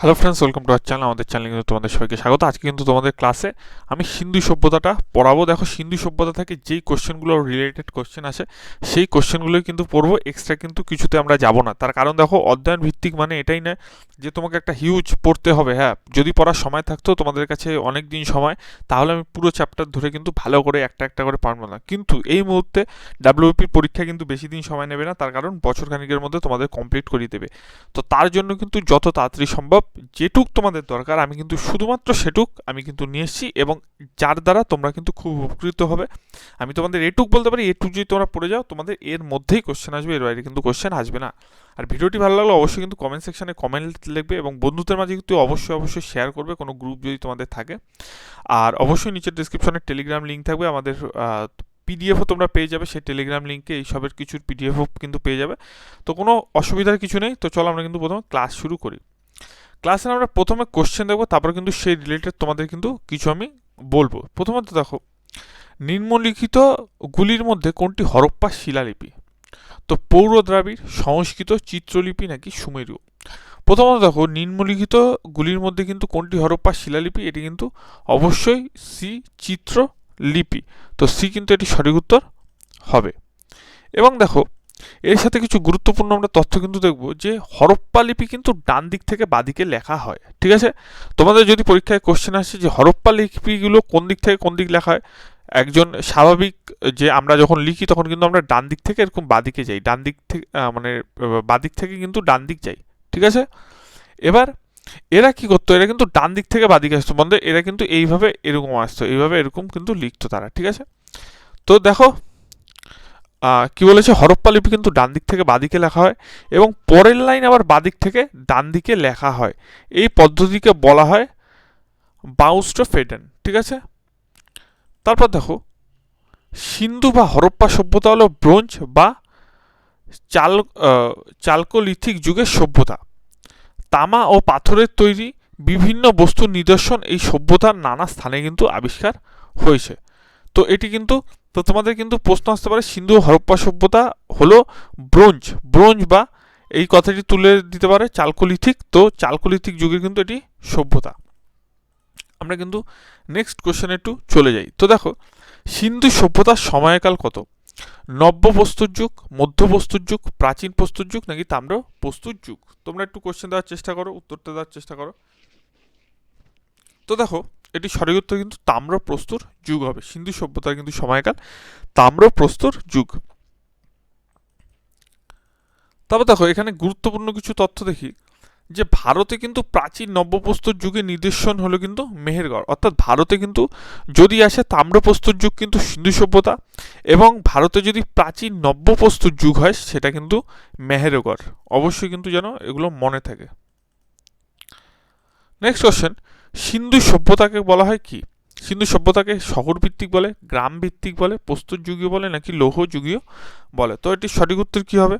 Hello friends welcome to our channel আমাদের চ্যানেলে কিন্তু তোমাদের সবাইকে স্বাগত। আজকে কিন্তু তোমাদের ক্লাসে আমি সিন্ধু সভ্যতাটা পড়াবো। দেখো, সিন্ধু সভ্যতা থেকে যেই কোশ্চেনগুলো রিলেটেড কোশ্চেন আসে, সেই কোশ্চেনগুলোই কিন্তু পড়ব। এক্সট্রা কিন্তু কিছুতে আমরা যাব না। তার কারণ দেখো, অধ্যয়ন ভিত্তিক মানে এটাই নয় যে তোমাকে একটা হিউজ পড়তে হবে। হ্যাঁ যদি পড়ার সময় থাকতো তোমাদের কাছে অনেক দিন সময়, তাহলে আমি পুরো চ্যাপ্টার ধরে কিন্তু ভালো করে একটা একটা করে পারব না। কিন্তু এই মুহূর্তে ডাব্লিউপির পরীক্ষা কিন্তু বেশি দিন সময় নেবে না। তার কারণ বছর খানিকের মধ্যে তোমাদের কমপ্লিট করিয়ে দেবে। তো তার জন্য কিন্তু যত তাড়াতাড়ি সম্ভব যেটুক তোমাদের দরকার, আমি কিন্তু শুধুমাত্র সেটুক আমি কিন্তু নিয়ে এসেছি এবং যার দ্বারা তোমরা কিন্তু খুব উপকৃত হবে। আমি তোমাদের এটুক বলতে পারি, এটুক যদি তোমরা পড়ে যাও, তোমাদের এর মধ্যেই কোশ্চেন আসবে, এর বাইরে কিন্তু কোশ্চেন আসবে না। আর ভিডিওটি ভালো লাগলে অবশ্যই কিন্তু কমেন্ট সেকশানে কমেন্ট লিখবে এবং বন্ধুদের মাঝে কিন্তু অবশ্যই অবশ্যই শেয়ার করবে, কোনো গ্রুপ যদি তোমাদের থাকে। আর অবশ্যই নিচের ডিসক্রিপশনে টেলিগ্রাম লিঙ্ক থাকবে, আমাদের পিডিএফও তোমরা পেয়ে যাবে, সেই টেলিগ্রাম লিঙ্কে এই সবের কিছুর পিডিএফও কিন্তু পেয়ে যাবে। তো কোনো অসুবিধার কিছু নেই, তো চলো আমরা কিন্তু প্রথমে ক্লাস শুরু করি। ক্লাসে আমরা প্রথমে কোশ্চেন দেখব, তারপর কিন্তু সেই রিলেটেড তোমাদের কিন্তু কিছু আমি বলব। প্রথমত দেখো, নিম্নলিখিত গুলির মধ্যে কোনটি হরপ্পা শিলালিপি? তো পৌর দ্রাবিড় সংস্কৃত, চিত্রলিপি নাকি সুমেরীয় প্রথমত দেখো, নিম্নলিখিত গুলির মধ্যে কিন্তু কোনটি হরপ্পা শিলালিপি? এটি কিন্তু অবশ্যই সি চিত্র লিপি তো সি কিন্তু এটি সঠিক উত্তর হবে। এবং দেখো এর সাথে কিছু গুরুত্বপূর্ণ আমরা তথ্য কিন্তু দেখব যে হরপ্পা লিপি কিন্তু ডান দিক থেকে বাদিকে লেখা হয়, ঠিক আছে? তোমাদের যদি পরীক্ষায় কোশ্চেন আসে যে হরপ্পা লিপিগুলো কোন দিক থেকে কোন দিক লেখা হয়, একজন স্বাভাবিক যে আমরা যখন লিখি তখন কিন্তু আমরা ডান দিক থেকে এরকম বাদিকে যাই, ডান দিক থেকে মানে বাদিক থেকে কিন্তু ডান দিক যাই, ঠিক আছে? এবার এরা কি করতো? এরা কিন্তু ডান দিক থেকে বাদিকে আসতো বন্ধু, এরা কিন্তু এইভাবে এরকম আসতো, এইভাবে এরকম কিন্তু লিখতো তারা, ঠিক আছে? তো দেখো কি বলেছে? হরপ্পা লিপি কিন্তু ডান দিক থেকে বাদিকে লেখা হয় এবং পরের লাইন আবার বাদিক থেকে ডান দিকে লেখা হয়। এই পদ্ধতিকে বলা হয় বাউস্টো ফেডেন ঠিক আছে? তারপর দেখো, সিন্ধু বা হরপ্পা সভ্যতা হলো ব্রোঞ্জ বা চাল চালকোলিথিক যুগের সভ্যতা। তামা ও পাথরের তৈরি বিভিন্ন বস্তুর নিদর্শন এই সভ্যতার নানা স্থানে কিন্তু আবিষ্কার হয়েছে। তো এটি কিন্তু, তো তোমাদের কিন্তু প্রশ্ন আসতে পারে, সিন্ধু হরপ্পা সভ্যতা হলো ব্রোঞ্জ। ব্রোঞ্জ বা এই কথাটি তুলে দিতে পারে চালকোলিথিক। তো চালকোলিথিক যুগের কিন্তু এটি সভ্যতা। আমরা কিন্তু নেক্সট কোশ্চেনে একটু চলে যাই। তো দেখো, সিন্ধু সভ্যতার সময়কাল কত? নব্য প্রস্তুর যুগ, মধ্য প্রস্তুর যুগ, প্রাচীন প্রস্তুর যুগ নাকি তাম্র প্রস্তুর যুগ? তোমরা একটু কোশ্চেন দেওয়ার চেষ্টা করো, উত্তরটা দেওয়ার চেষ্টা করো। তো দেখো এটি সঠিক কিন্তু তাম্র প্রস্তুর যুগ হবে। সিন্ধু সভ্যতার কিন্তু সময়কাল তাম্র প্রস্তুর যুগ। তবে দেখো, এখানে গুরুত্বপূর্ণ কিছু তথ্য দেখি, যে ভারতে কিন্তু প্রাচীন নব্যপ্রস্তর যুগের নিদর্শন হলো কিন্তু মেহেরগড়। অর্থাৎ ভারতে কিন্তু যদি আসে তাম্রপ্রস্তর যুগ কিন্তু সিন্ধু সভ্যতা, এবং ভারতে যদি প্রাচীন নব্যপ্রস্তর যুগ হয়, সেটা কিন্তু মেহেরগড়। অবশ্যই কিন্তু যেন এগুলো মনে থাকে। নেক্সট কোশ্চেন সিন্ধু সভ্যতাকে বলা হয় কি? সিন্ধু সভ্যতাকে শহর ভিত্তিক বলে গ্রাম ভিত্তিক বলে প্রস্তুত যুগীয় বলে, নাকি লৌহ যুগীয় বলে। তো এটির সঠিক উত্তর কী হবে?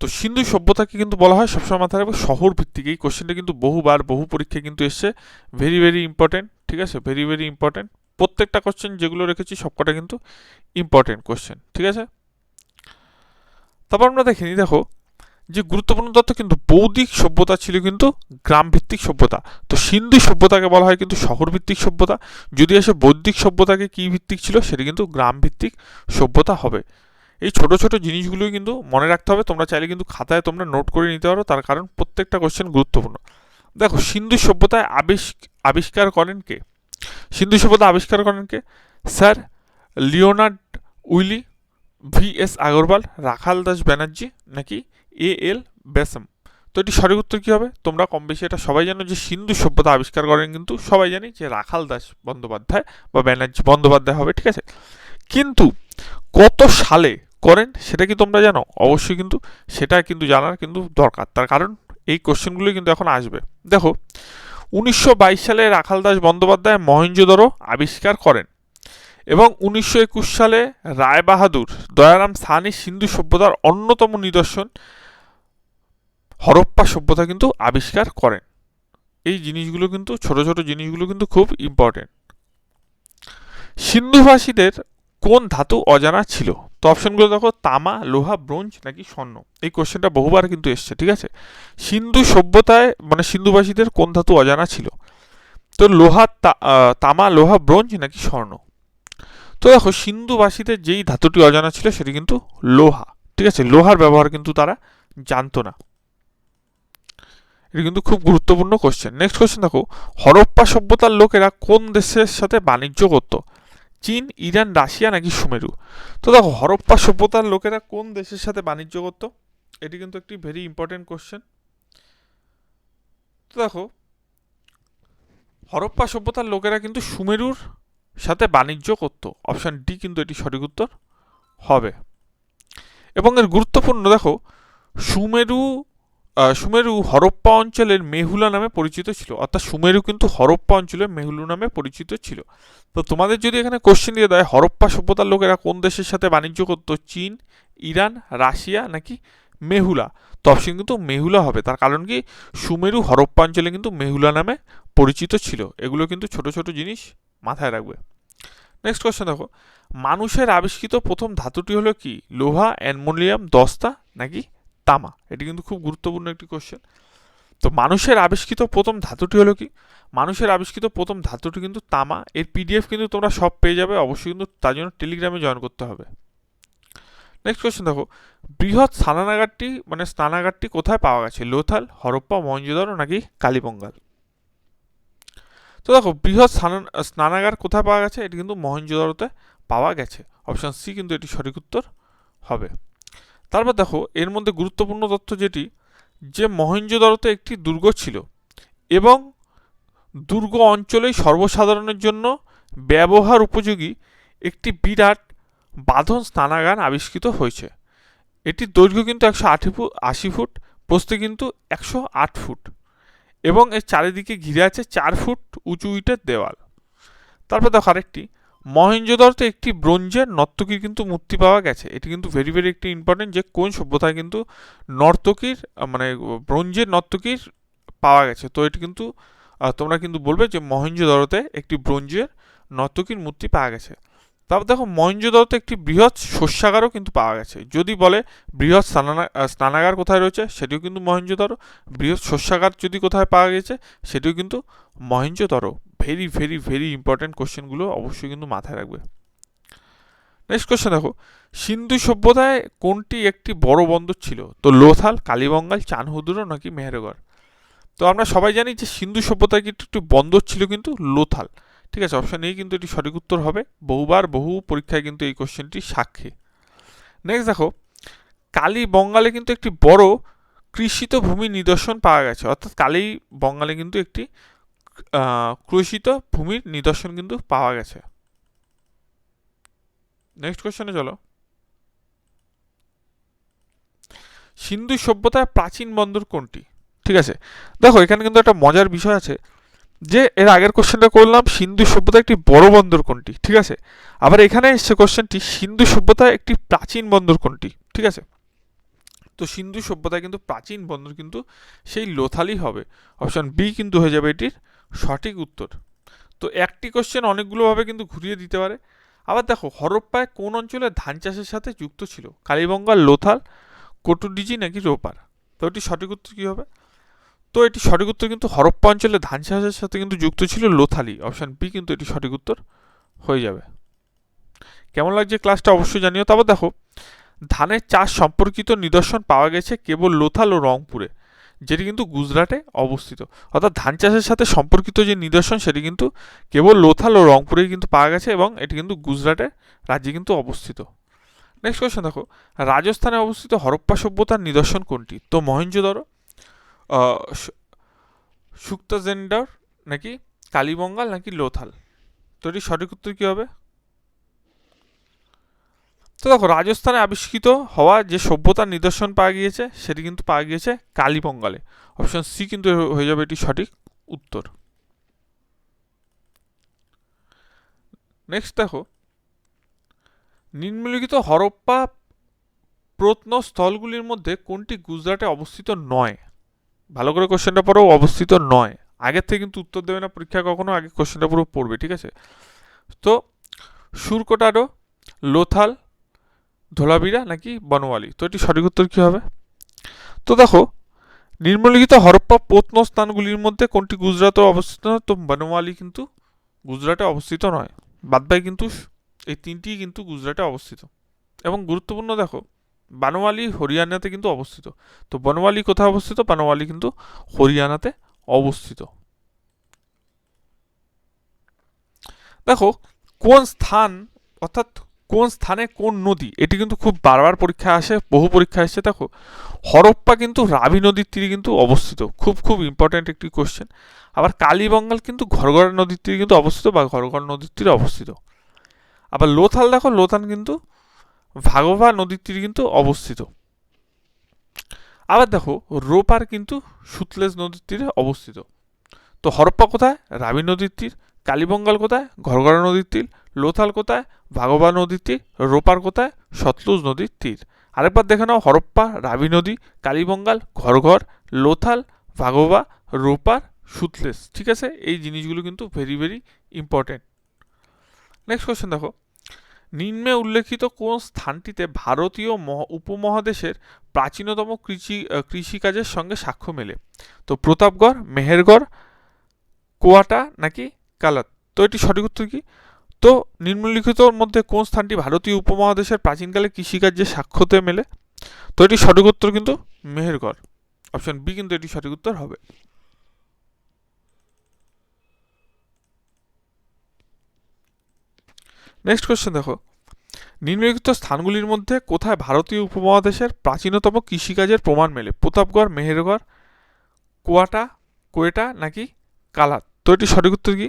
তো সিন্ধু সভ্যতাকে কিন্তু বলা হয় সবসময় মাথায় রাখবে শহর ভিত্তিক এই কোশ্চেনটা কিন্তু বহুবার, বহু পরীক্ষায় কিন্তু এসছে। ভেরি ভেরি ইম্পর্টেন্ট ঠিক আছে? ভেরি ভেরি ইম্পর্টেন্ট প্রত্যেকটা কোশ্চেন যেগুলো রেখেছি, সবকটা কিন্তু ইম্পর্টেন্ট কোশ্চেন ঠিক আছে? তারপর আমরা দেখিনি দেখো। যে গুরুত্বপূর্ণ তথ্য কিন্তু বৌদ্ধিক সভ্যতা ছিল কিন্তু গ্রাম ভিত্তিক সভ্যতা। তো সিন্ধু সভ্যতাকে বলা হয় কিন্তু শহর ভিত্তিক সভ্যতা। যদি আসে বৌদ্ধিক সভ্যতাকে কী ভিত্তিক ছিল সেটা কিন্তু গ্রাম ভিত্তিক সভ্যতা হবে। এই ছোট ছোট জিনিসগুলোই কিন্তু মনে রাখতে হবে। তোমরা চাইলে কিন্তু খাতায় তোমরা নোট করে নিতে পারো। তার কারণ প্রত্যেকটা কোশ্চেন গুরুত্বপূর্ণ। দেখো, সিন্ধু সভ্যতায় আবিষ্কার করেন কে? সিন্ধু সভ্যতা আবিষ্কার করেন কে? Sir Leonard Woolley V S Agarwal, Rakhal Das Banerjee নাকি এ এল বেসম। তো এটি সঠিক উত্তর কী হবে? তোমরা কম বেশি এটা সবাই জানো যে সিন্ধু সভ্যতা আবিষ্কার করেন কিন্তু সবাই জানি যে রাখাল দাস বন্দ্যোপাধ্যায় বা ব্যানার্জি বন্দ্যোপাধ্যায় হবে, ঠিক আছে? কিন্তু কত সালে করেন সেটা কি তোমরা জানো? অবশ্যই কিন্তু সেটা কিন্তু জানার কিন্তু দরকার। তার কারণ এই কোশ্চেনগুলো কিন্তু এখন আসবে। দেখো, উনিশশো বাইশ সালে রাখাল দাস বন্দ্যোপাধ্যায় মহেঞ্জোদরো আবিষ্কার করেন এবং উনিশশো একুশ সালে রায়বাহাদুর, দয়ারাম সানি সিন্ধু সভ্যতার অন্যতম নিদর্শন হরপ্পা সভ্যতা কিন্তু আবিষ্কার করেন। এই জিনিসগুলো কিন্তু, ছোট ছোট জিনিসগুলো কিন্তু খুব ইম্পর্টেন্ট সিন্ধুভাষীদের কোন ধাতু অজানা ছিল? তো অপশনগুলো দেখো, তামা, লোহা, ব্রোঞ্জ নাকি স্বর্ণ? এই কোশ্চেনটা বহুবার কিন্তু এসছে, ঠিক আছে? সিন্ধু সভ্যতায় মানে সিন্ধুবাসীদের কোন ধাতু অজানা ছিল? তো লোহা তামা, লোহা, ব্রোঞ্জ নাকি স্বর্ণ? তো দেখো সিন্ধুবাসীদের যেই ধাতুটি অজানা ছিল সেটি কিন্তু লোহা, ঠিক আছে? লোহার ব্যবহার কিন্তু তারা জানতো না। এটা কিন্তু খুব গুরুত্বপূর্ণ কোশ্চেন নেক্সট কোশ্চেন দেখো, হরপ্পা সভ্যতার লোকেরা কোন দেশের সাথে বাণিজ্য করত? চীন, ইরান, রাশিয়া নাকি সুমেরু? তো দেখো, হরপ্পা সভ্যতার লোকেরা কোন দেশের সাথে বাণিজ্য করত? এটি কিন্তু একটি ভেরি ইম্পর্টেন্ট কোশ্চেন তো দেখো, হরপ্পা সভ্যতার লোকেরা কিন্তু সুমেরুর সাথে বাণিজ্য করত। অপশান ডি কিন্তু এটি সঠিক উত্তর হবে। এবং এর গুরুত্বপূর্ণ, দেখো, সুমেরু সুমেরু হরপ্পা অঞ্চলের মেহুলা নামে পরিচিত ছিল। অর্থাৎ সুমেরু কিন্তু হরপ্পা অঞ্চলের মেহুলু নামে পরিচিত ছিল। তো তোমাদের যদি এখানে কোশ্চেন দিয়ে দেয়, হরপ্পা সভ্যতার লোকেরা কোন দেশের সাথে বাণিজ্য করত? চীন, ইরান, রাশিয়া নাকি মেহুলা? তো অপশন কিন্তু মেহুলা হবে। তার কারণ কি? সুমেরু হরপ্পা অঞ্চলে কিন্তু মেহুলা নামে পরিচিত ছিল। এগুলো কিন্তু ছোট ছোট জিনিস মাথায় রাখবে। নেক্সট কোশ্চেন দেখো। মানুষের আবিষ্কৃত প্রথম ধাতুটি হলো কি? লোহা অ্যানমোনিয়াম দস্তা নাকি তামা। এটি কিন্তু খুব গুরুত্বপূর্ণ একটি কোশ্চেন তো মানুষের আবিষ্কৃত প্রথম ধাতুটি হলো কি? মানুষের আবিষ্কৃত প্রথম ধাতুটি কিন্তু তামা। এর পিডিএফ কিন্তু তোমরা সব পেয়ে যাবে। অবশ্যই কিন্তু তার জন্য টেলিগ্রামে জয়েন করতে হবে। নেক্সট কোশ্চেন দেখো। বৃহৎ স্নানাগারটি মানে স্নানাগারটি কোথায় পাওয়া গেছে? লোথাল, হরপ্পা মহেঞ্জোদারো নাকি কালীবঙ্গাল তো দেখো, বৃহৎ স্নানাগার কোথায় পাওয়া গেছে? এটি কিন্তু মহেঞ্জোদারোতে পাওয়া গেছে। অপশান সি কিন্তু এটি সঠিক উত্তর হবে। তারপর দেখো, এর মধ্যে গুরুত্বপূর্ণ তথ্য যেটি, যে মহেঞ্জোদারোতে একটি দুর্গ ছিল এবং দুর্গ অঞ্চলেই সর্বসাধারণের জন্য ব্যবহার উপযোগী একটি বিরাট বাঁধন স্নানাগার আবিষ্কৃত হয়েছে। এটির দৈর্ঘ্য কিন্তু একশো আশি ফুট আশি ফুট, প্রস্থে কিন্তু একশো আট ফুট এবং এর চারিদিকে ঘিরে আছে চার ফুট উঁচু ইটের দেওয়াল। তারপর দেখো আরেকটি মহেঞ্জোদরতে একটি ব্রোঞ্জের নর্তকীর কিন্তু মূর্তি পাওয়া গেছে। এটি কিন্তু ভেরি ভেরি একটি ইম্পর্টেন্ট যে কোন সভ্যতায় কিন্তু নর্তকীর মানে ব্রোঞ্জের নর্তকীর পাওয়া গেছে। তো এটি কিন্তু তোমরা কিন্তু বলবে যে মহেঞ্জোদরতে একটি ব্রোঞ্জের নর্তকীর মূর্তি পাওয়া গেছে। তারপর দেখো মহেঞ্জোদরতে একটি বৃহৎ শস্যাগারও কিন্তু পাওয়া গেছে। যদি বলে বৃহৎ স্নানা স্নানাগার কোথায় রয়েছে, সেটিও কিন্তু মহেঞ্জোদর বৃহৎ শস্যাগার যদি কোথায় পাওয়া গেছে, সেটিও কিন্তু Mohenjodaro very very very important কোশ্চেনগুলো অবশ্যই কিন্তু মাথায় রাখবে। নেক্সট কোশ্চেন দেখো। সিন্ধু সভ্যতায় কোনটি একটি বড় বন্দর ছিল? তো লোথাল, কালীবঙ্গাল, চানহুদুরো নাকি মেহেরগড়? তো আমরা সবাই জানি যে সিন্ধু সভ্যতায় কিন্তু একটি বন্দর ছিল কিন্তু লোথাল। ঠিক আছে অপশান এই কিন্তু এটি সঠিক উত্তর হবে। বহুবার বহু পরীক্ষায় কিন্তু এই কোশ্চেনটি সাক্ষী। নেক্সট দেখো, কালী বঙ্গালে কিন্তু একটি বড় কৃষিত ভূমি নিদর্শন পাওয়া গেছে। অর্থাৎ কালী বঙ্গালে কিন্তু একটি কৃষিত ভূমির নিদর্শন কিন্তু পাওয়া গেছে। নেক্সট কোশ্চেনে চলো। সিন্ধু সভ্যতায় প্রাচীন বন্দর কোনটি? ঠিক আছে, দেখো এখানে কিন্তু একটা মজার বিষয় আছে। যে এর আগের কোশ্চেনটা করলাম, সিন্ধু সভ্যতা একটি বড় বন্দর কোনটি? ঠিক আছে? আবার এখানে এসছে কোশ্চেনটি সিন্ধু সভ্যতায় একটি প্রাচীন বন্দর কোনটি? ঠিক আছে? তো সিন্ধু সভ্যতায় কিন্তু প্রাচীন বন্দর কিন্তু সেই লোথালই হবে। অপশন বি কিন্তু হয়ে যাবে এটির সঠিক উত্তর। তো একটি কোশ্চেন অনেকগুলোভাবে কিন্তু ঘুরিয়ে দিতে পারে। আবার দেখো, হরপ্পায় কোন অঞ্চলে ধান চাষের সাথে যুক্ত ছিল? কালীবঙ্গাল লোথাল কটুডিজি নাকি রোপার? তো এটি সঠিক উত্তর কী হবে? তো এটি সঠিক উত্তর কিন্তু হরপ্পা অঞ্চলে ধান চাষের সাথে কিন্তু যুক্ত ছিল লোথালি। অপশান বি কিন্তু এটি সঠিক উত্তর হয়ে যাবে। কেমন লাগছে ক্লাসটা অবশ্যই জানিও। তারপর দেখো, ধানের চাষ সম্পর্কিত নিদর্শন পাওয়া গেছে কেবল লোথাল ও রংপুরে, যেটি কিন্তু গুজরাটে অবস্থিত। অর্থাৎ ধান চাষের সাথে সম্পর্কিত যে নিদর্শন, সেটি কিন্তু কেবল লোথাল ও রংপুরেই কিন্তু পাওয়া গেছে এবং এটি কিন্তু গুজরাটে রাজ্যে কিন্তু অবস্থিত। নেক্সট কোয়েশ্চন দেখো, রাজস্থানে অবস্থিত হরপ্পা সভ্যতার নিদর্শন কোনটি? তো মহেঞ্জোদরো সুক্তাজেন্ডার নাকি কালীবঙ্গাল নাকি লোথাল? তো এটি সঠিক উত্তর কী হবে? তো দেখো, রাজস্থানে আবিষ্কৃত হওয়া যে সভ্যতার নিদর্শন পাওয়া গিয়েছে, সেটি কিন্তু পাওয়া গিয়েছে কালীবঙ্গালে অপশন সি কিন্তু হয়ে যাবে এটি সঠিক উত্তর। নেক্সট দেখো, নিম্নলিখিত হরপ্পা প্রত্নস্থলগুলির মধ্যে কোনটি গুজরাটে অবস্থিত নয়? ভালো করে কোশ্চেনটা পড়ো, অবস্থিত নয়। আগের থেকে কিন্তু উত্তর দেবে না পরীক্ষা কখনো, আগে কোশ্চেনটা পুরো পড়বে, ঠিক আছে? তো, সুরকোটারো, লোথাল, ধোলাবিরা নাকি বনওয়ালি? তো এটি সঠিক উত্তর কী হবে? তো দেখো, নিম্নলিখিত হরপ্পা প্রত্নস্থানগুলির মধ্যে কোনটি গুজরাটে অবস্থিত? নয়? তো বনওয়ালি কিন্তু গুজরাটে অবস্থিত নয়। বাদবাকি কিন্তু এই তিনটি কিন্তু গুজরাটে অবস্থিত। এবং গুরুত্বপূর্ণ দেখো বানওয়ালি হরিয়ানাতে কিন্তু অবস্থিত। তো বনওয়ালি কোথায় অবস্থিত? বানওয়ালি কিন্তু হরিয়ানাতে অবস্থিত। দেখো, কোন স্থান, অর্থাৎ কোন স্থানে কোন নদী, এটি কিন্তু খুব বারবার পরীক্ষায় আসে, বহু পরীক্ষা আসে। দেখো, হরপ্পা কিন্তু রাবি নদীর তীরে কিন্তু অবস্থিত। খুব খুব ইম্পর্ট্যান্ট একটি কোশ্চেন আবার কালীবঙ্গাল কিন্তু ঘরগড়া নদীর তীরে কিন্তু অবস্থিত বা ঘরগড়া নদীর তীরে অবস্থিত। আবার লোথাল, দেখো, লোথাল কিন্তু ভাগোভা নদীর তীরে কিন্তু অবস্থিত। আবার দেখো, রোপার কিন্তু সুতলেজ নদীর তীরে অবস্থিত। তো হরপ্পা কোথায়? রাবি নদীর তীর কালীবঙ্গাল কোথায়? ঘরগড়া নদীর তীর লোথাল কোথায়? ভাগবা নদীর তীর রোপার কোথায়? সতলুজ নদীর তীর আরেকবার দেখে নাও, হরপ্পা, রাবি নদী, কালীবঙ্গাল, ঘরঘর, লোথাল ভাগবা রোপার সুতলেস ঠিক আছে? এই জিনিসগুলো কিন্তু very very important next question দেখো। নিম্নে উল্লেখিত কোন স্থানটিতে ভারতীয় মহ- উপমহাদেশের প্রাচীনতম কৃষি কৃষিকাজের সঙ্গে সাক্ষ্য মেলে? তো প্রতাপগড়, মেহেরগড়, কোয়াটা নাকি কালাত? তো এটি সঠিক উত্তর কি? তো নিম্নলিখিতর মধ্যে কোন স্থানটি ভারতীয় উপমহাদেশের প্রাচীনকালে কৃষিকার্যের সাক্ষ্যতে মেলে? তো এটি সঠিক উত্তর কিন্তু মেহেরগড়। অপশন বি কিন্তু এটি সঠিক উত্তর হবে। নেক্সট কোয়েশ্চেন দেখো। নিম্নলিখিত স্থানগুলির মধ্যে কোথায় ভারতীয় উপমহাদেশের প্রাচীনতম কৃষিকাজের প্রমাণ মেলে? প্রতাপগড়, মেহেরগড়, কোয়াটা, কোয়েটা নাকি কালাত তো এটি সঠিক উত্তর কি?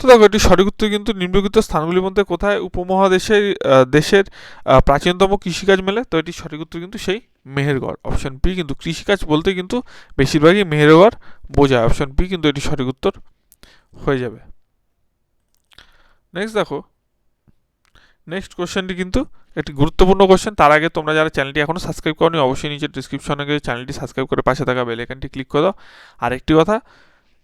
তো দেখো, এটি সঠিক উত্তর কিন্তু নিম্নলিখিত স্থানগুলির মধ্যে কোথায় উপমহাদেশের দেশের প্রাচীনতম কৃষিকাজ মেলে? তো এটি সঠিক উত্তর কিন্তু সেই মেহেরগড়। অপশন বি কিন্তু কৃষিকাজ বলতে কিন্তু বেশিরভাগই মেহেরগড় বোঝায়। অপশন বি কিন্তু এটি সঠিক উত্তর হয়ে যাবে। নেক্সট দেখো। নেক্সট কোশ্চেনটি কিন্তু একটি গুরুত্বপূর্ণ কোশ্চেন তার আগে তোমরা যারা চ্যানেলটি এখনও সাবস্ক্রাইব করনি, অবশ্যই নিচের ডিসক্রিপশনে গিয়ে চ্যানেলটি সাবস্ক্রাইব করে পাশে থাকা বেল আইকনটি ক্লিক করে দাও। আর একটি কথা,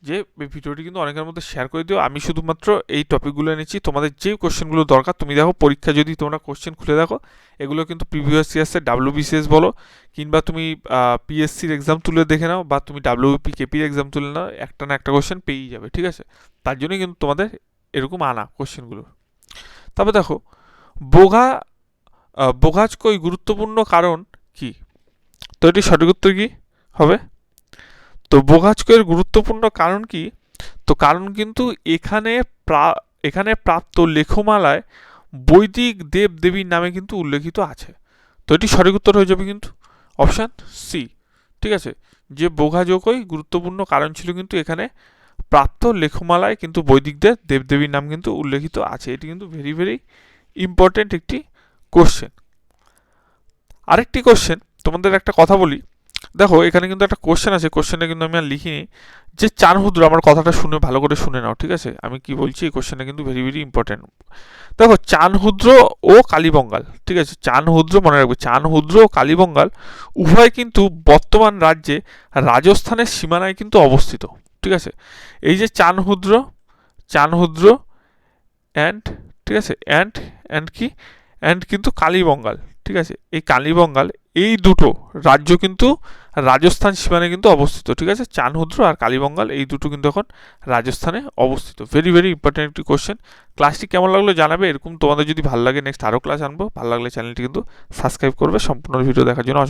যে ভিডিওটি কিন্তু অনেকের মধ্যে শেয়ার করে দিও। আমি শুধুমাত্র এই টপিকগুলো এনেছি। তোমাদের যে কোশ্চেনগুলো দরকার, তুমি দেখো, পরীক্ষা যদি তোমরা কোশ্চেন খুলে দেখো, এগুলো কিন্তু প্রিভিয়াস ইয়ার্সের ডাব্লিউবিসিএস বলো, কিংবা তুমি পিএসসির এক্সাম তুলে দেখে নাও, বা তুমি ডাব্লিউপি কেপির এক্সাম তুলে নাও, একটা না একটা কোশ্চেন পেয়েই যাবে, ঠিক আছে? তার জন্যই কিন্তু তোমাদের এরকম আনা কোশ্চেনগুলো তবে দেখো, বোঘা বোঘাজ কই গুরুত্বপূর্ণ কারণ কি? তো এটি সঠিক উত্তর কি হবে? তো বোঘাজকয়ের গুরুত্বপূর্ণ কারণ কি? তো কারণ কিন্তু এখানে এখানে প্রাপ্ত লেখমালায় বৈদিক দেব দেবীর নামে কিন্তু উল্লেখিত আছে। তো এটি সঠিক উত্তর হয়ে যাবে কিন্তু অপশান সি ঠিক আছে? যে বোঘাজকই গুরুত্বপূর্ণ কারণ ছিল কিন্তু এখানে প্রাপ্ত লেখমালায় কিন্তু বৈদিকদের দেবদেবীর নাম কিন্তু উল্লেখিত আছে। এটি কিন্তু ভেরি ভেরি ইম্পর্টেন্ট একটি কোশ্চেন আরেকটি কোশ্চেন তোমাদের একটা কথা বলি। দেখো, এখানে কিন্তু একটা কোশ্চেন আছে। কোশ্চেনটা কিন্তু আমি আর লিখিনি। যে চানহুদ্র আমার কথাটা শুনে, ভালো করে শুনে নাও, ঠিক আছে? আমি কি বলছি? এই কোশ্চেনটা কিন্তু ভেরি ভেরি ইম্পর্টেন্ট দেখো চানহুদ্র ও কালীবঙ্গাল, ঠিক আছে? চানহুদ্র মনে রাখবে। চানহুদ্র ও কালীবঙ্গাল উভয় কিন্তু বর্তমান রাজ্যে রাজস্থানের সীমানায় কিন্তু অবস্থিত। ঠিক আছে? এই যে চানহুদ্র চানহুদ্র অ্যান্ড ঠিক আছে? অ্যান্ড অ্যান্ড কি? অ্যান্ড কিন্তু কালীবঙ্গাল, ঠিক আছে? এই কালীবঙ্গাল, এই দুটো রাজ্য কিন্তু রাজস্থান সীমানায় কিন্তু অবস্থিত, ঠিক আছে? চানহুদ্র আর কালীবঙ্গাল, এই দুটো কিন্তু এখন রাজস্থানে অবস্থিত। ভেরি ভেরি ইম্পর্টেন্ট একটি কোশ্চেন ক্লাসটি কেমন লাগল জানাবে? এরকম তোমাদের যদি ভালো লাগে নেক্সট আরও ক্লাস আনব। ভালো লাগলে চ্যানেলটি কিন্তু সাবস্ক্রাইব করবে। সম্পূর্ণ ভিডিও দেখার জন্য